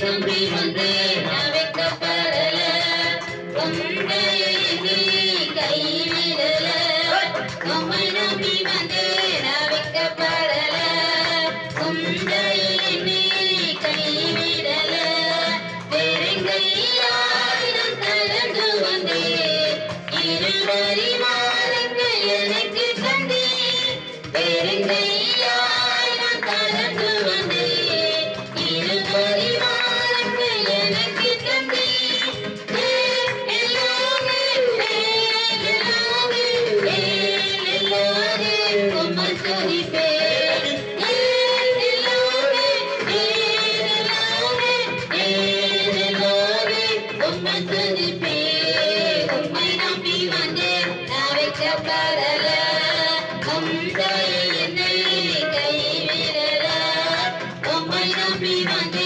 தும்பி வந்து தவிக்கப்படல கொங்கையை கைவிடல. நம்மை நம்பி வந்து தவிக்கப்படல ಬಂದೆ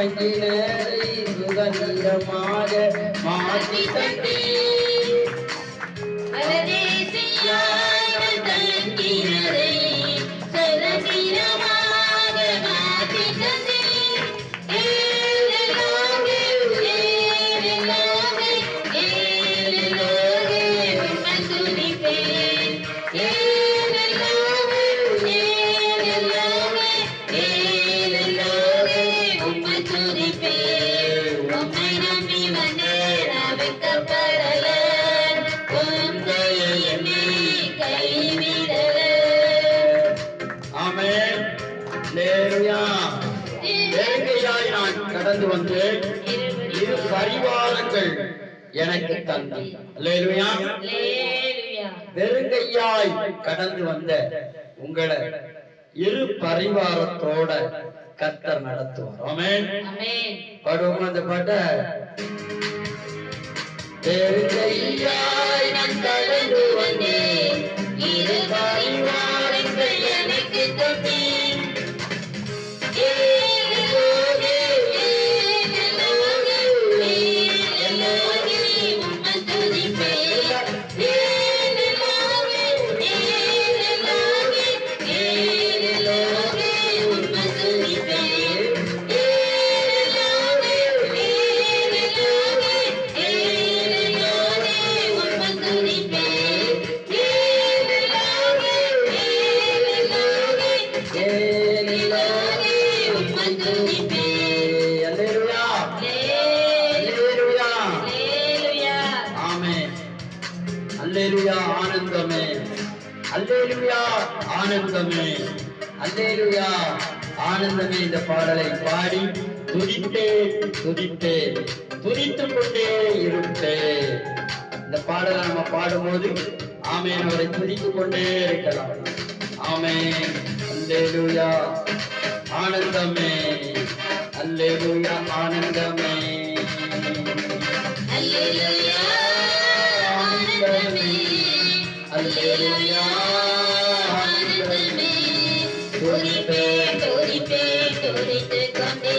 மகிழரை சுதந்திரமாக மாற்றி தந்தே கடந்து வந்து இரு பரிவாரங்கள் எனக்கு தந்தையா வெறுங்கையாய் கடந்து வந்த உங்களை இரு பரிவாரத்தோட கத்தர் நடத்துவார். பாடுவோம் அந்த பாட்ட. ஆனந்தமே. அல்லேலுயா. ஆனந்தமே இந்த பாடலை பாடி துடித்தே துடித்தே துடித்து கொண்டே இருந்தே இந்த பாடலை நம்ம பாடும்போது ஆமேன் அவரை துதித்து கொண்டே இருக்கலாம். ஆமேன். அல்லேலுயா. ஆனந்தமே. அல்லேலுயா. ஆனந்தமே. りてこトリペりてこりて